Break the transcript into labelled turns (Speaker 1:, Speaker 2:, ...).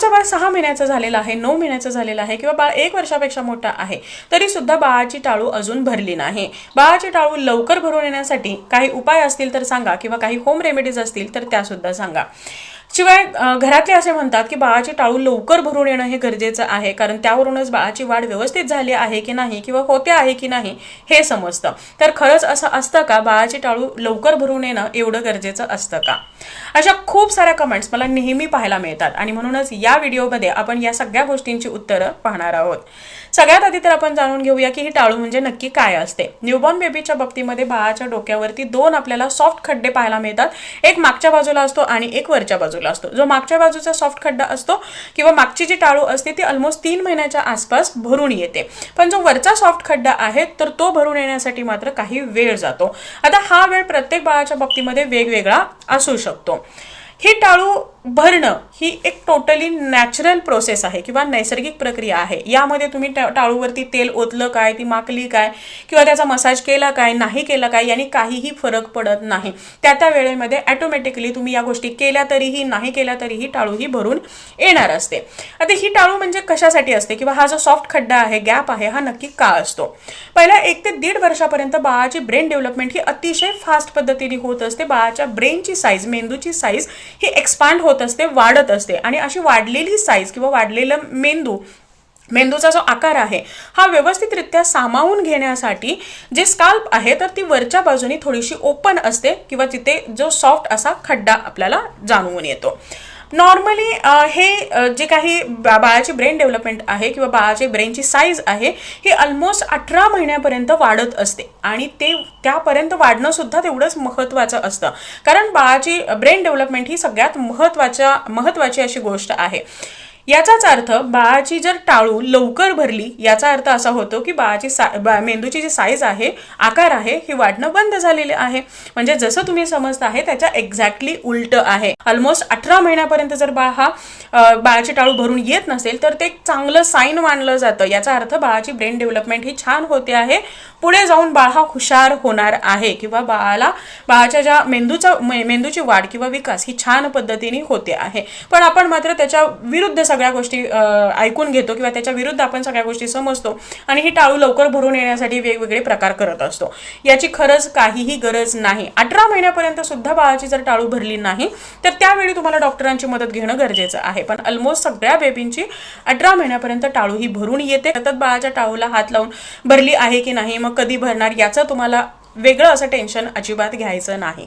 Speaker 1: आमचं बाळ सहा महिन्याचं झालेलं आहे नऊ महिन्याचं झालेलं आहे किंवा बाळ एक वर्षापेक्षा मोठा आहे तरी सुद्धा बाळाची टाळू अजून भरली नाही. बाळाची टाळू लवकर भरून येण्यासाठी काही उपाय असतील तर सांगा किंवा काही होम रेमेडीज असतील तर त्या सुद्धा सांगा. शिवाय घरातले असे म्हणतात की बाळाची टाळू लवकर भरून येणं हे गरजेचं आहे. कारण त्यावरूनच बाळाची वाढ व्यवस्थित झाली आहे की नाही किंवा होते आहे की नाही हे समजतं. तर खरंच असं असतं का? बाळाची टाळू लवकर भरून येणं एवढं गरजेचं असतं का? अशा खूप साऱ्या कमेंट्स मला नेहमी पाहायला मिळतात. आणि म्हणूनच या व्हिडिओमध्ये आपण या सगळ्या गोष्टींची उत्तरं पाहणार आहोत. सगळ्यात आधी तर आपण जाणून घेऊया की ही टाळू म्हणजे नक्की काय असते. न्यूबॉर्न बेबीच्या बाबतीमध्ये बाळाच्या डोक्यावरती दोन आपल्याला सॉफ्ट खड्डे पाहायला मिळतात. एक मागच्या बाजूला असतो आणि एक वरच्या बाजूला असतो. जो मागच्या बाजूचा सॉफ्ट खड्डा असतो किंवा मागची जी टाळू असते ती ऑलमोस्ट तीन महिन्याच्या आसपास भरून येते. पण जो वरचा सॉफ्ट खड्डा आहे तर तो भरून येण्यासाठी मात्र काही वेळ जातो. आता हा वेळ प्रत्येक बाळाच्या बाबतीमध्ये वेगवेगळा असू शकतो. ही टाळू भरणं ही एक टोटली नॅचरल प्रोसेस आहे किंवा नैसर्गिक प्रक्रिया आहे. यामध्ये तुम्ही टाळूवरती तेल ओतलं काय ती माकली काय किंवा त्याचा मसाज केला काय नाही केला काय याने काहीही फरक पडत नाही. त्या त्या वेळेमध्ये ॲटोमॅटिकली तुम्ही या गोष्टी केल्या तरीही नाही केल्या तरीही टाळू ही भरून येणार असते. आता ही टाळू म्हणजे कशासाठी असते? किंवा हा जो सॉफ्ट खड्डा आहे गॅप आहे हा नक्की का असतो? पहिल्या एक ते दीड वर्षापर्यंत बाळाची ब्रेन डेव्हलपमेंट ही अतिशय फास्ट पद्धतीने होत असते. बाळाच्या ब्रेनची साईज मेंदूची साईज ही एक्सपांड होत असते वाढत असते. आणि अशी वाढलेली साईज किंवा वाढलेलं मेंदू मेंदूचा जो आकार आहे हा व्यवस्थितरित्या सामावून घेण्यासाठी जे स्काल्प आहे तर ती वरच्या बाजूने थोडीशी ओपन असते किंवा तिथे जो सॉफ्ट असा खड्डा आपल्याला जाणवून येतो. नॉर्मली हे जे काही बा- बाळाची ब्रेन डेव्हलपमेंट आहे किंवा बाळाची ब्रेनची साईज आहे ही ऑलमोस्ट अठरा महिन्यापर्यंत वाढत असते. आणि ते त्यापर्यंत वाढणं सुद्धा तेवढंच महत्त्वाचं असतं. कारण बाळाची ब्रेन डेव्हलपमेंट ही सगळ्यात महत्त्वाच्या महत्त्वाची अशी गोष्ट आहे. याचाच अर्थ बाळाची जर टाळू लवकर भरली याचा अर्थ असा होतो की बाळाची सा बा- मेंदूची जी साईज आहे आकार आहे हे वाढणं बंद झालेले आहे. म्हणजे जसं तुम्ही समजता आहे त्याच्या एक्झॅक्टली उलट आहे. ऑलमोस्ट अठरा महिन्यापर्यंत जर बाळ हा बाळाची टाळू भरून येत नसेल तर ते एक चांगलं साईन मानलं जातं. याचा अर्थ बाळाची ब्रेन डेव्हलपमेंट ही छान होते आहे. पुढे जाऊन बाळ हा हुशार होणार आहे किंवा बाळाला बाळाच्या ज्या मेंदूचा मेंदूची वाढ किंवा विकास ही छान पद्धतीने होते आहे. पण आपण मात्र त्याच्या विरुद्ध सगळ्या गोष्टी ऐकून घेतो किंवा त्याच्या विरुद्ध आपण सगळ्या गोष्टी समजतो आणि ही टाळू लवकर भरून येण्यासाठी वेगवेगळे प्रकार करत असतो. याची खरंच काहीही गरज नाही. अठरा महिन्यापर्यंत सुद्धा बाळाची जर टाळू भरली नाही तर त्यावेळी तुम्हाला डॉक्टरांची मदत घेणं गरजेचं आहे. पण ऑलमोस्ट सगळ्या बेबींची अठरा महिन्यापर्यंत टाळू ही भरून येते. सतत बाळाच्या टाळूला हात लावून भरली आहे की नाही मग कधी भरणार याचं तुम्हाला वेगळं असं टेन्शन अजिबात घ्यायचं नाही.